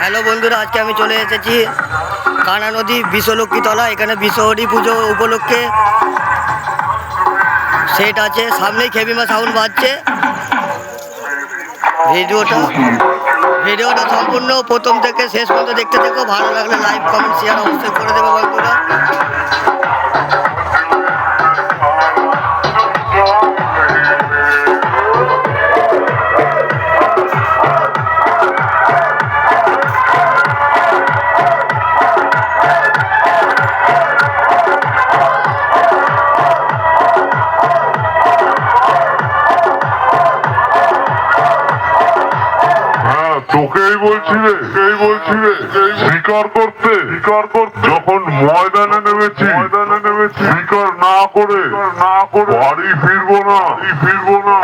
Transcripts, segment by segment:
Hello বন্ধুরা, আজকে আমি চলে এসেছি কানা নদী বিশ্বলক্ষ্মী তলা। এখানে বিশ্বহরি পুজো উপলক্ষে সেট আছে। সামনেই খেবিমা সাউন্ড বাজছে। ভিডিওটা ভিডিওটা সম্পূর্ণ প্রথম থেকে শেষ পর্যন্ত দেখতে দেখো ভালো লাগলে লাইক কমেন্ট শেয়ার অবশ্যই করে দেবে বন্ধুরা। তোকেই বলছিলে বলছি বলছিলে স্বীকার করতে স্বীকার করতে। যখন ময়দানে নেমেছি ময়দানে নেমেছি। স্বীকার না করে না করে। বাড়ি ফিরবো না। ফিরবো না।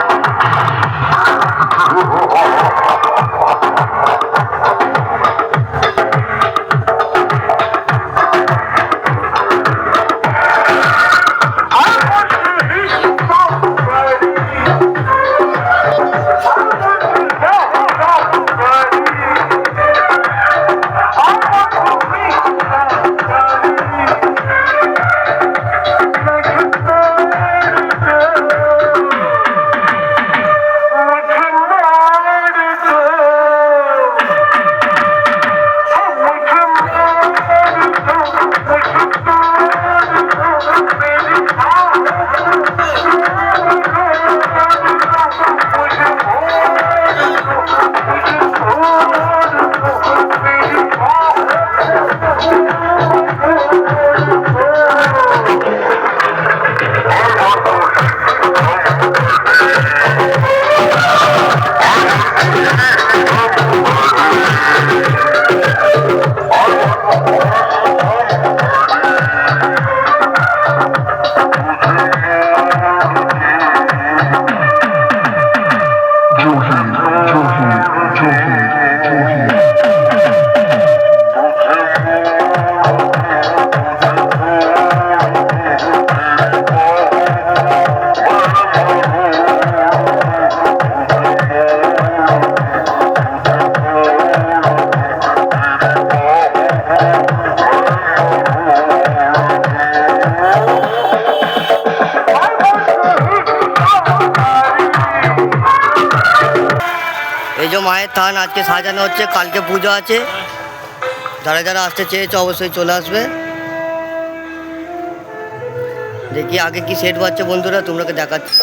যে মায়ের থান আজকে সাজানো হচ্ছে, কালকে পুজো আছে। যারা যারা আসতে চেয়েছে অবশ্যই চলে আসবে। দেখি আগে কি সেট পাচ্ছে বন্ধুরা, তোমরাকে দেখাচ্ছি।